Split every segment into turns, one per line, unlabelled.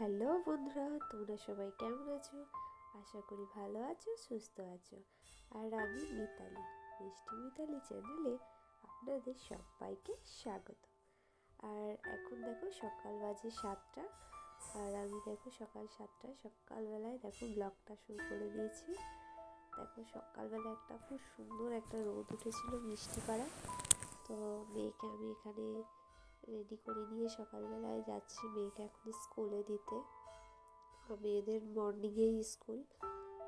Hello বন্ধুরা, তোমরা সবাই কেমন আছো? আশা করি ভালো আছো, সুস্থ আছো। আর আমি মিতালি, মিষ্টি মিতালি চ্যানেলে আপনাদের সবাইকে স্বাগত। আর এখন দেখো সকাল বাজে সাতটা, আর আমি দেখো সকাল সাতটায় সকালবেলায় দেখো ব্লগটা শুরু করে দিয়েছি। দেখো সকালবেলা একটা খুব সুন্দর একটা রোদ উঠেছিল মিষ্টি পাড়া তো মেয়েকে আমি এখানে রেডি করে নিয়ে সকালবেলায় যাচ্ছি মেয়েকে এখন স্কুলে দিতে। মেয়েদের মর্নিংয়েই স্কুল।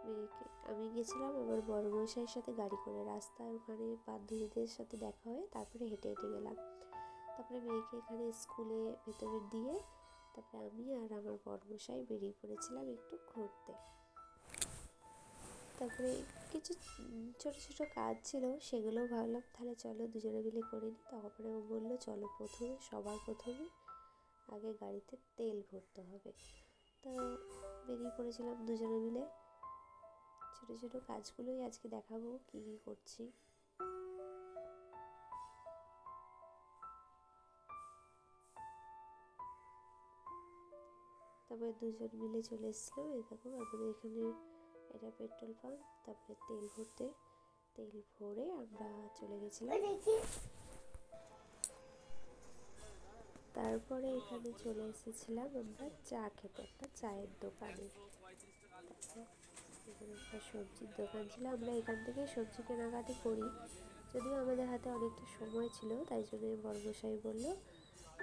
মেয়েকে, আমি গেছিলাম আমার বড় মশাইয়ের সাথে গাড়ি করে রাস্তায়। ওখানে বান্ধবীদের সাথে দেখা হয়ে তারপরে হেঁটে হেঁটে গেলাম। তারপরে মেয়েকে এখানে স্কুলে ভেতরে দিয়ে তারপরে আমি আর আমার বড় মশাই বেরিয়ে পড়েছিলাম একটু ঘুরতে। তারপরে কিছু ছোট ছোট কাজ ছিল সেগুলোও ভাবলাম তাহলে চলো দুজনে মিলে করে নিই। তারপরে ও বলল, চলো প্রথমে, সবার প্রথমে আগে গাড়িতে তেল ভরতে হবে। তো বেরিয়ে পড়েছিলাম দুজনে মিলে। ছোট ছোট কাজগুলোই আজকে দেখাবো, কী কী করছি। তারপরে দুজন মিলে চলে এসেছিলাম, এই দেখো আমাদের এখানে এটা পেট্রোল পাম্প তারপরে তেল ভরতে তেল ভরে আমরা চলে গেছিলাম। তারপরে এখানে চলে এসেছিলাম আমরা চা খেতে একটা চায়ের দোকানে। এখানে একটা সবজির দোকান ছিল আমরা এখান থেকে সবজি কেনাকাটি করি। যদিও আমাদের হাতে অনেকটা সময় ছিল তাই জন্য বর্মশাই বলল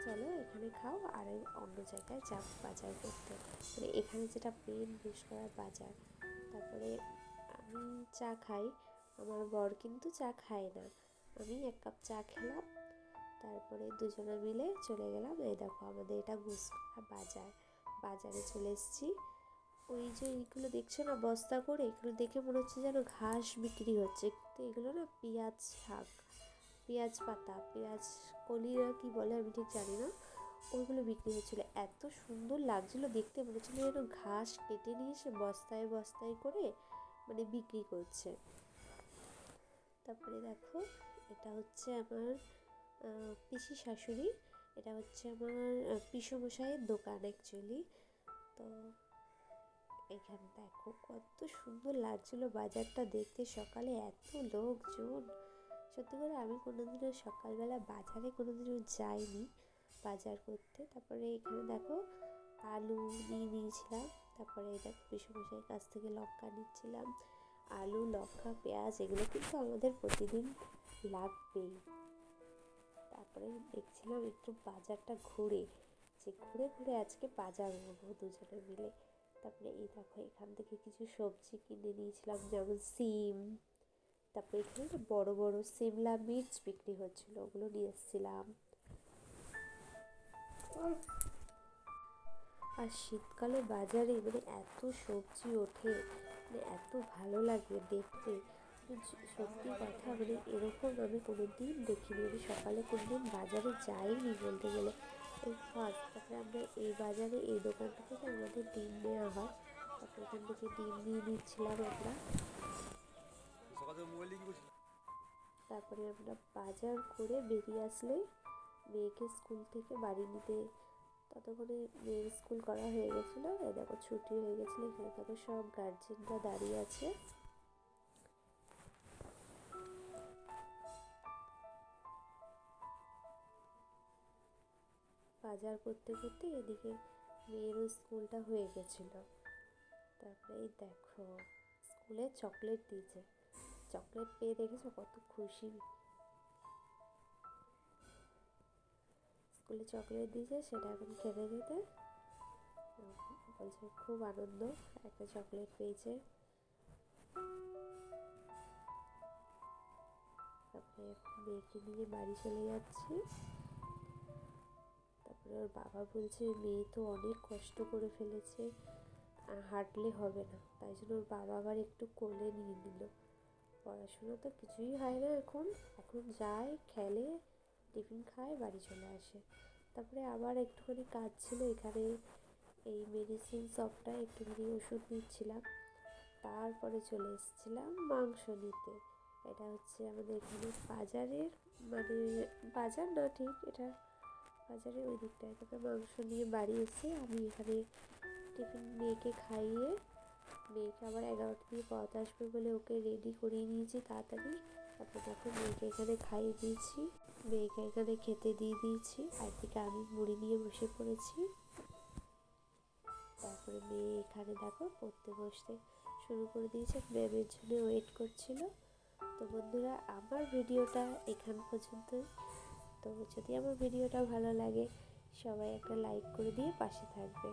চলো এখানে খাও আর অন্য জায়গায় যাব বাজার করতে। মানে এখানে যেটা মেন করার বাজার। তারপরে আমি চা খাই। আমার বর কিন্তু চা খায় না। আমি এক কাপ চা খেলাম। তারপরে দুজনে মিলে চলে গেলাম। এই দেখো আমাদের এটা গুসকরা বাজার। বাজারে চলে এসেছি। ওই যে এইগুলো দেখছ না বস্তা করে? এগুলো দেখে মনে হচ্ছে যেন ঘাস বিক্রি হচ্ছে। কিন্তু এগুলো না পেঁয়াজ শাক। পেঁয়াজ পাতা, পেঁয়াজ কলিরা কি বলে আমি ঠিক জানি না। ওইগুলো বিক্রি হচ্ছিল। এত সুন্দর লাগছিল দেখতে, মনে হচ্ছিল যেন ঘাস কেটে নিয়ে এসে বস্তায় বস্তায় করে মানে বিক্রি করছে। তারপরে দেখো, এটা হচ্ছে আমার পিসি শাশুড়ি, এটা হচ্ছে আমার পিসমশাইয়ের দোকান অ্যাকচুয়ালি তো এখানে দেখো কত সুন্দর লাগছিল বাজারটা দেখতে। সকালে এত লোকজন সত্যি করে আমি কোনোদিনও সকালবেলা বাজারে কোনোদিনও যাইনি বাজার করতে। তারপরে এখানে দেখো আলু নিয়ে নিয়েছিলাম, তারপরে দেখো পিসমশাইয়ের কাছ থেকে লঙ্কা নিচ্ছিলাম। আলু, লঙ্কা, পেঁয়াজ এগুলো কিন্তু আমাদের প্রতিদিন লাগবেই। তারপরে দেখছিলাম একটু বাজারটা ঘুরে, যে ঘুরে ঘুরে আজকে বাজার নেব দুজনে মিলে। তারপরে এই দেখো এখান থেকে কিছু সবজি কিনে নিয়েছিলাম, যেমন সিম তারপরে এখানে বড় বড় সিমলা মির্চ বিক্রি হচ্ছিল, ওগুলো নিয়ে এসেছিলাম। আর শীতকালে বাজারে মানে এত সবজি ওঠে মানে এত ভালো লাগে দেখতে। সত্যি কথা মানে এরকম আমি কোনো দিন দেখিনি, আমি সকালে কোনো দিন বাজারে যাইনি বলতে গেলে। এই ফার্স্ট তারপরে আমরা এই বাজারে এই দোকানটা থেকে আমাদের ডিম নেওয়া হয়, তারপরে এখান থেকে ডিম নিয়ে নিচ্ছিলাম আমরা। তারপরে আমরা বাজার করে বেরিয়ে আসলে মেয়েকে স্কুল থেকে বাড়ি নিতে। ততক্ষণে মেয়ের স্কুল করা হয়ে গেছিল। এ দেখো, ছুটি হয়ে গেছিল। এখানে দেখো সব গার্জেনরা দাঁড়িয়ে আছে। বাজার করতে করতে এদিকে মেয়েরও স্কুলটা হয়ে গেছিল। তারপরে এই দেখো, স্কুলে চকলেট দিয়েছে। চকলেট পেয়ে দেখেছ? কত খুশি। স্কুলে চকলেট দিয়েছে, সেটা এখন খেতে খেতে বলছে খুব আনন্দ, একটা চকলেট পেয়েছে। তারপরে মেয়েকে নিয়ে বাড়ি চলে যাচ্ছি। তারপরে ওর বাবা বলছে, মেয়ে তো অনেক কষ্ট করে ফেলেছে, হাঁটলে হবে না। তাই জন্য ওর বাবা আবার একটু কোলে নিয়ে নিল। পড়াশুনো তো কিছুই হয় না এখন। এখন যায়, খেলে, টিফিন খায়, বাড়ি চলে আসে। তারপরে আবার একটুখানি কাজ ছিল এখানে, এই মেডিসিন শপটায় একটুখানি ওষুধ নিচ্ছিলাম। তারপরে চলে এসেছিলাম মাংস নিতে। এটা হচ্ছে আমাদের এখানে বাজারের মানে বাজার না ঠিক, এটা বাজারের ওই দিকটায়। তারপরে মাংস নিয়ে বাড়ি এসে আমি এখানে টিফিন মেয়েকে খাইয়ে মেয়েকে আবার এগারোটা দিয়ে পড়াতে আসবে বলে ওকে রেডি করিয়ে নিয়েছি, তাড়াতাড়ি। তারপর দেখো মেয়েকে এখানে খাইয়ে দিয়েছি, মেয়েকে এখানে খেতে দিয়ে দিয়েছি, আর দিকে আমি মুড়ি নিয়ে বসে পড়েছি। তারপরে মেয়ে এখানে দেখো পড়তে বসতে শুরু করে দিয়েছে। ম্যামের জন্য ওয়েট করছিল। তো বন্ধুরা, আমার ভিডিওটা এখান পর্যন্ত তো যদি আমার ভিডিওটা ভালো লাগে, সবাই একটা লাইক করে দিয়ে পাশে থাকবে।